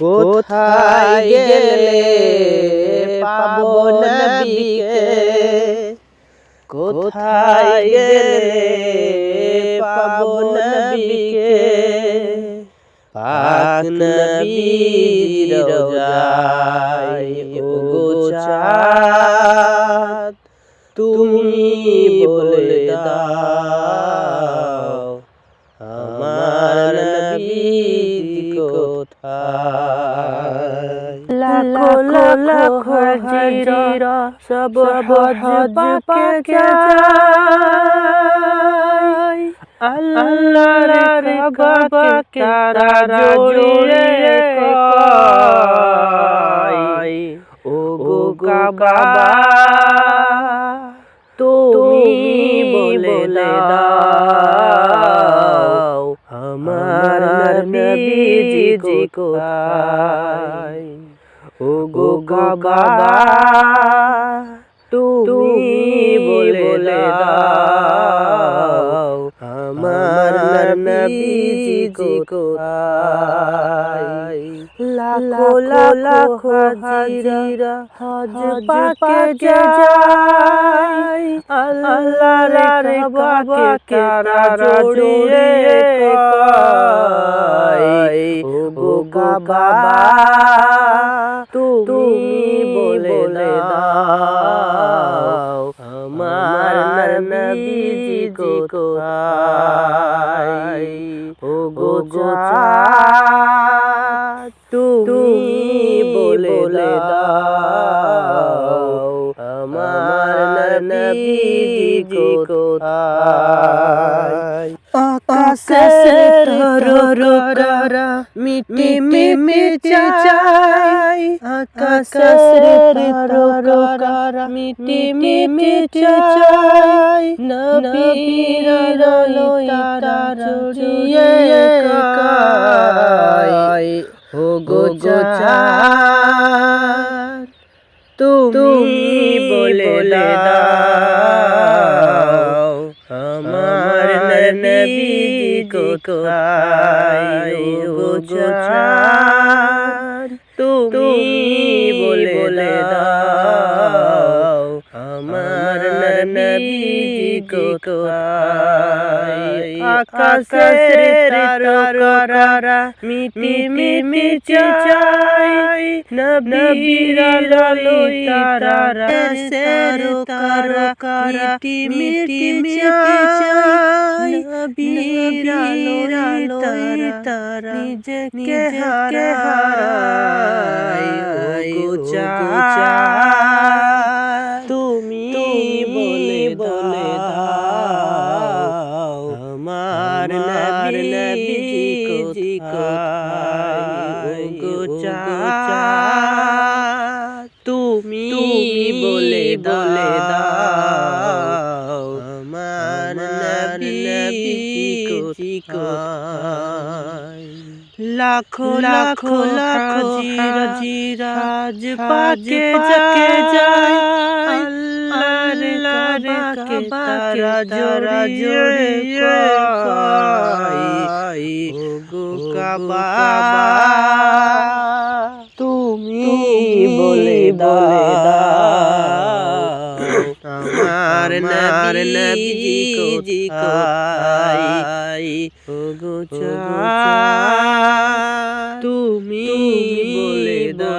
কোথায় গেলে পাবো নবীকে? কোথায় গেলে পাবো নবীকে? পাক নবীর রোজায় ও গো চাঁদ তুমি বলে দাও আমার নবীজি কোথায়? লাখো লাখো হাজিরা সব হজ পাকে যায় আল্লাহর তুমি বলে দাও আমার নবীজি কোথায়? ও গো কাবা তুমি বলে দাও আমার নবীজি কোথায়? লাখো লাখো হাজিরা হজ পাকে যায়। আল্লাহর কাবাকে তারা জড়িয়ে কয় ও গো কাবা তুমি বলে দাও আমার নবীজি কোথায়? ও গো তুমি বলে দাও আমার নবীজি কোথায়? আকাশে তররা মিটি মিটি চাই আকাশে তররা মিটি মিটি চাই নবীর আলোয় তারা জুড়িয়ে কাই ও গো চাঁদ তুমি বলে দাও। নবীজি কোথায়? গোচার তুমি বলে দাও আমার নবীজি কোথায়? আকাশের তারা মিটি মিটি চাই নবীর আলোয় তারা সের তারা মিটি মিটি চাই নবীর আলোয় তারা নিজেকে হারায় লাখো লাখো লাখো জিরা জিরা আজ পাকে যাকে যায়। আল্লাহর কাবাকে তারা জোড়া জোড়ে কয়। গো কাবা। তুমি বলে দাও। আমার নবীজি কোথায়? ওগো চা তুমি বলে দাও